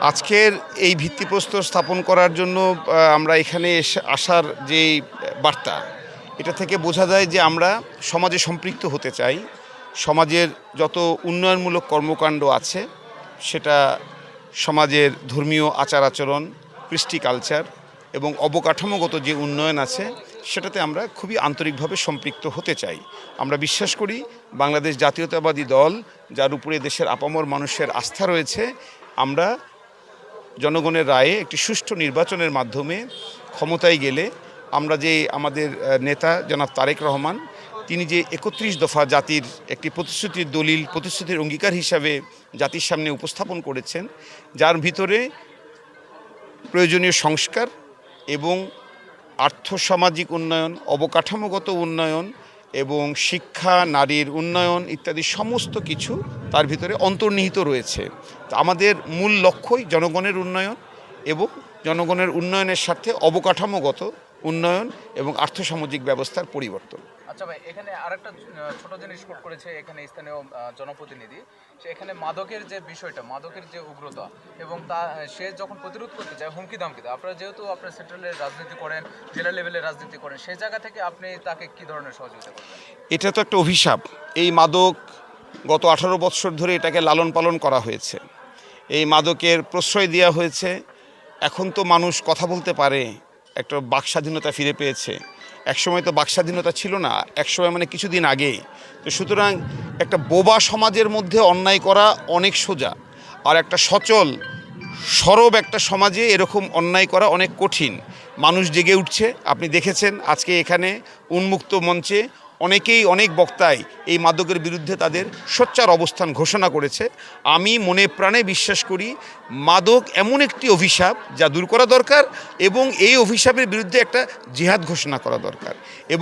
আজকের এই ভিত্তিপ্রস্তর স্থাপন করার জন্য আমরা এখানে আসার যে বার্তা, এটা থেকে বোঝা যায় যে আমরা সমাজে সম্পৃক্ত হতে চাই। সমাজের যত উন্নয়নমূলক কর্মকাণ্ড আছে, সেটা সমাজের ধর্মীয় আচার আচরণ, কৃষ্টি কালচার এবং অবকাঠামোগত যে উন্নয়ন আছে, সেটাতে আমরা খুবই আন্তরিকভাবে সম্পৃক্ত হতে চাই। আমরা বিশ্বাস করি বাংলাদেশ জাতীয়তাবাদী দল, যার উপরে দেশের আপামর মানুষের আস্থা রয়েছে, আমরা জনগণের রায়ে একটি সুষ্ঠু নির্বাচনের মাধ্যমে ক্ষমতায় গেলে আমরা যে আমাদের নেতা জনাব তারেক রহমান, তিনি যে একত্রিশ দফা জাতির একটি প্রতিশ্রুতির দলিল, প্রতিশ্রুতির অঙ্গীকার হিসাবে জাতির সামনে উপস্থাপন করেছেন, যার ভিতরে প্রয়োজনীয় সংস্কার এবং আর্থসামাজিক উন্নয়ন, অবকাঠামোগত উন্নয়ন এবং শিক্ষা, নারীর উন্নয়ন ইত্যাদি সমস্ত কিছু তার ভিতরে অন্তর্নিহিত রয়েছে। আমাদের মূল লক্ষ্যই জনগণের উন্নয়ন এবং জনগণের উন্নয়নের সাথে অবকাঠামোগত উন্নয়ন এবং আর্থসামাজিক ব্যবস্থার পরিবর্তন। আচ্ছা ভাই এখানে আরেকটা ছোট জিনিস কোট করেছে এখানে স্থানীয় জনপ্রতিনিধি। সে এখানে মাদকের যে বিষয়টা মাদকের যে উগ্রতা এবং তা সে যখন প্রতিরোধ করতে চায় হুমকি দামকি দেয় আপনারা যেহেতু আপনার সেন্ট্রালের রাজনীতি করেন জেলা লেভেলের রাজনীতি করেন সেই জায়গা থেকে আপনি তাকে কি ধরনের সহযোগিতা করবেন? এটা তো একটা অভিশাপ। এই মাদক গত আঠারো বৎসর ধরে এটাকে লালন পালন করা হয়েছে। এই মাদকের প্রশ্রয় দেওয়া হয়েছে। এখন তো মানুষ কথা বলতে পারে একটা বাকস্বাধীনতা ফিরে পেয়েছে। একসময় তো বাকস্বাধীনতা ছিল না, একসময় মানে কিছুদিন আগে তো সুতরাং একটা বোবা সমাজের মধ্যে অন্যায় করা অনেক সোজা, আর একটা সচল, সরব একটা সমাজে এরকম অন্যায় করা অনেক কঠিন। মানুষ জেগে উঠছে, আপনি দেখেছেন আজকে এখানে উন্মুক্ত মঞ্চে অনেকেই, অনেক বক্তাই এই মাদকের বিরুদ্ধে তাদের সোচ্চার অবস্থান ঘোষণা করেছে। আমি মনে প্রাণে বিশ্বাস করি, মাদক এমন একটি অভিশাপ যা দূর করা দরকার এবং এই অভিশাপের বিরুদ্ধে একটা জিহাদ ঘোষণা করা দরকার। এবং